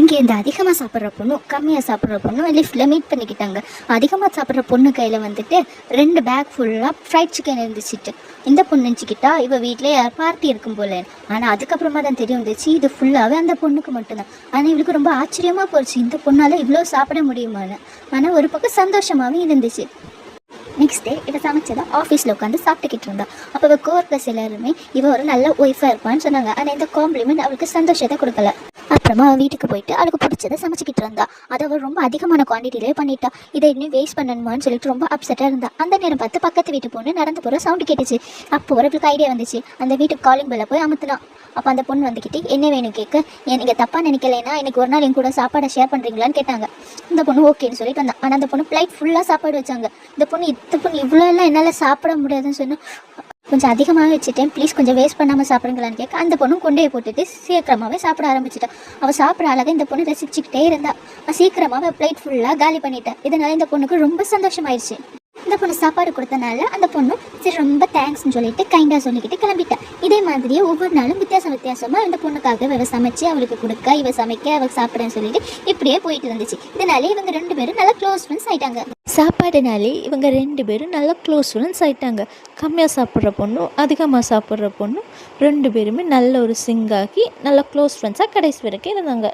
இங்கே இந்த அதிகமாக சாப்பிட்ற பொண்ணும் கம்மியாக சாப்பிட்ற பொண்ணும் லிஃப்ட்டில் மீட் பண்ணிக்கிட்டாங்க. அதிகமாக சாப்பிட்ற பொண்ணு கையில் வந்துட்டு ரெண்டு பேக் ஃபுல்லாக ஃப்ரைட் சிக்கன் இருந்துச்சுட்டு. இந்த பொண்ணு நினச்சிக்கிட்டா இவள் வீட்டில் யார் பார்ட்டி இருக்கும் போல. ஆனால் அதுக்கப்புறமா தான் தெரிய வந்துச்சு இது ஃபுல்லாகவே அந்த பொண்ணுக்கு மட்டும்தான். ஆனால் இவளுக்கு ரொம்ப ஆச்சரியமாக போச்சு. இந்த பொண்ணால் இவ்வளோ சாப்பிட முடியுமான்னு. ஆனால் ஒரு பக்கம் சந்தோஷமாகவும் இருந்துச்சு. நெக்ஸ்ட் டே இவ சமைச்சதை ஆஃபீஸில் உட்காந்து சாப்பிட்டுக்கிட்டு இருந்தா. அப்போ இவ கோர்க்கஸ் எல்லாருமே இவ ஒரு நல்ல ஒய்ஃபாக இருப்பான்னு சொன்னாங்க. ஆனால் இந்த காம்ப்ளிமெண்ட் அவளுக்கு சந்தோஷத்தை கொடுக்கல. அப்புறமா வீட்டுக்கு போயிட்டு அவளுக்கு பிடிச்சதை சமைச்சிக்கிட்டு இருந்தா. அதை அவள் ரொம்ப அதிகமான குவான்டிட்டிலே பண்ணிட்டா. இதை இன்னும் வேஸ்ட் பண்ணணுமான்னு சொல்லிட்டு ரொம்ப அப்செட்டாக இருந்தா. அந்த நேரம் பார்த்து பக்கத்து வீட்டு பொண்ணு நடந்து போகிற சவுண்டு கேட்டுச்சு. அப்போ அவளுக்கு ஐடியா வந்துச்சு. அந்த வீட்டுக்கு காலிங் பெல்ல போய் அமுத்துனா. அப்போ அந்த பொண்ணு வந்துக்கிட்டு என்ன வேணும் கேட்க நீங்கள் தப்பாக நினைக்கலைன்னா எனக்கு ஒரு நாள் என் கூட சாப்பாடை ஷேர் பண்ணுறீங்களான்னு கேட்டாங்க. இந்த பொண்ணு ஓகேன்னு சொல்லிட்டு வந்தான் ஆனால் அந்த பொண்ணு பிளைட் ஃபுல்லாக சாப்பாடு வச்சாங்க. இந்த பொண்ணு இந்த பொண்ணு இவ்வளோ எல்லாம் என்னால் சாப்பிட முடியாதுன்னு சொன்னால் கொஞ்சம் அதிகமாக வச்சுட்டேன். ப்ளீஸ் கொஞ்சம் வேஸ்ட் பண்ணாமல் சாப்பிடுங்களான்னு கேட்க அந்த பொண்ணும் கொண்டே போட்டுட்டு சீக்கிரமாகவே சாப்பிட ஆரம்பிச்சிட்டா. அவள் சாப்பிட்ற அழகாக இந்த பொண்ணு ரசிச்சுக்கிட்டே இருந்தா. அவ சீக்கிரமாக பிளேட் ஃபுல்லாக காலி பண்ணிட்டேன் இதனால இந்த பொண்ணுக்கு ரொம்ப சந்தோஷமாயிருச்சு. இந்த பொண்ணு சாப்பாடு கொடுத்தனால அந்த பொண்ணு சரி ரொம்ப தேங்க்ஸ்னு சொல்லிட்டு கைண்டாக சொல்லிக்கிட்டு கிளம்பிட்டேன் இதே மாதிரியே ஒவ்வொரு நாளும் வித்தியாசம் வித்தியாசமாக இந்த பொண்ணுக்காக இவ சமைச்சு அவளுக்கு கொடுக்க இவ சமைக்க அவள் சாப்பிடன்னு சொல்லிட்டு இப்படியே போயிட்டு இருந்துச்சு. இதனாலே இவங்க ரெண்டு பேரும் நல்லா க்ளோஸ் ஃப்ரெண்ட்ஸ் ஆயிட்டாங்க. சாப்பாடுனாலே இவங்க ரெண்டு பேரும் நல்லா க்ளோஸ் ஃப்ரெண்ட்ஸ் ஆகிட்டாங்க கம்மியாக சாப்பிட்ற பொண்ணும் அதிகமாக சாப்பிட்ற பொண்ணும் ரெண்டு பேருமே நல்ல ஒரு சிங்காகி நல்ல க்ளோஸ் ஃப்ரெண்ட்ஸாக கடைசி வரைக்கும் இருந்தாங்க.